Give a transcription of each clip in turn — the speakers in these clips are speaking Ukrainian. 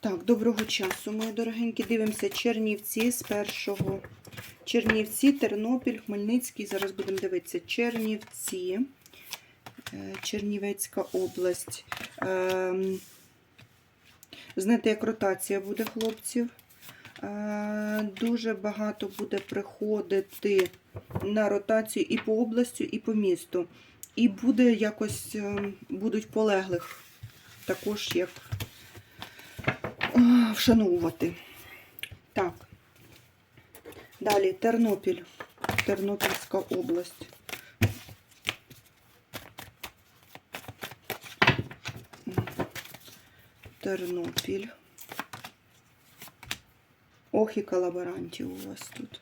Так, доброго часу, мої дорогенькі. Дивимося Чернівці з першого. Чернівці, Тернопіль, Хмельницький. Зараз будемо дивитися. Чернівці, е, Чернівецька область. Ем, Знаєте, як ротація буде хлопців. Е, Дуже багато буде приходити на ротацію і по областю, і по місту. І буде якось ем, будуть полеглих також як вшановувати. Так. Далі Тернопіль, Тернопільська область. Тернопіль. Ох, і колаборантів у вас тут.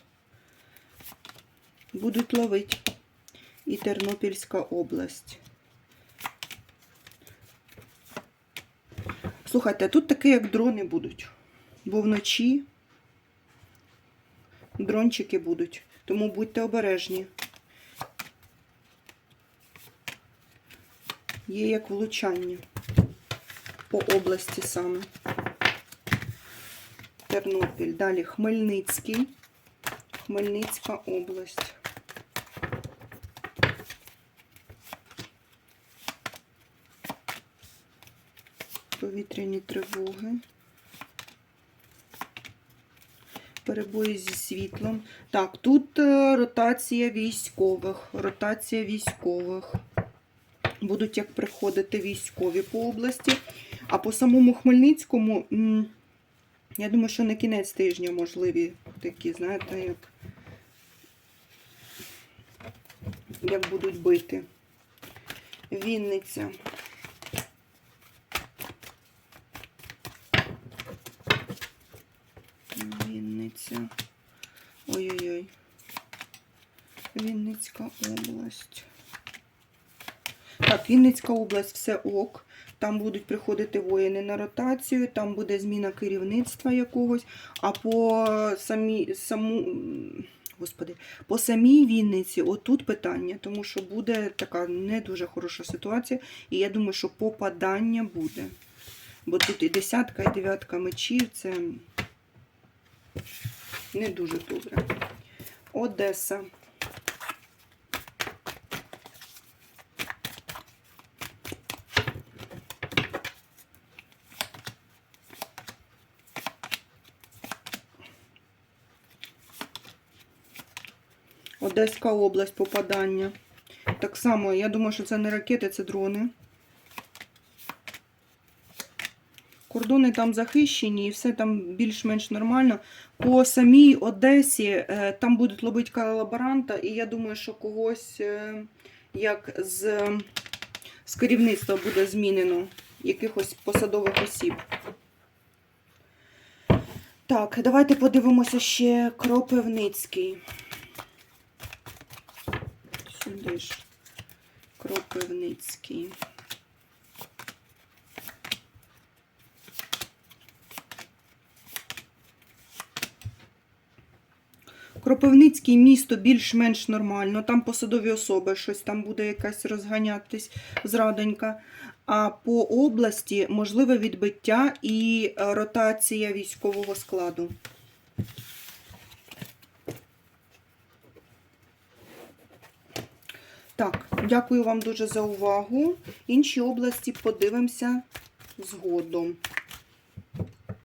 Будуть ловити. І Тернопільська область. Слухайте, тут таке, як дрони будуть. Бо вночі дрончики будуть. Тому будьте обережні. Є як влучання по області саме. Тернопіль. Далі Хмельницький. Хмельницька область. Повітряні тривоги. Перебої зі світлом. Так, тут е, ротація військових. Ротація військових. Будуть як приходити військові по області. А по самому Хмельницькому, я думаю, що на кінець тижня можливі такі, знаєте, як, як будуть бити. Вінниця. Вінниця. Ой-ой-ой. Вінницька область. Так, Вінницька область все ок. Там будуть приходити воїни на ротацію, там буде зміна керівництва якогось. А по самі, саму, господи, по самій Вінниці отут питання, тому що буде така не дуже хороша ситуація. І я думаю, що попадання буде. Бо тут і десятка, і дев'ятка мечів це не дуже добре. Одеса. Одеська область попадання. Так само, я думаю, що це не ракети, це дрони. Кордони там захищені і все там більш-менш нормально. По самій Одесі е, там будуть ловити колаборанта, і я думаю, що когось е, як з, з керівництва буде змінено якихось посадових осіб. Так, давайте подивимося ще Кропивницький. Сюди ж Кропивницький. Кропивницький місто більш-менш нормально. Там посадові особи, щось там буде якась розганятись зрадонька. А по області можливе відбиття і е, ротація військового складу. Так, дякую вам дуже за увагу. Інші області подивимося згодом.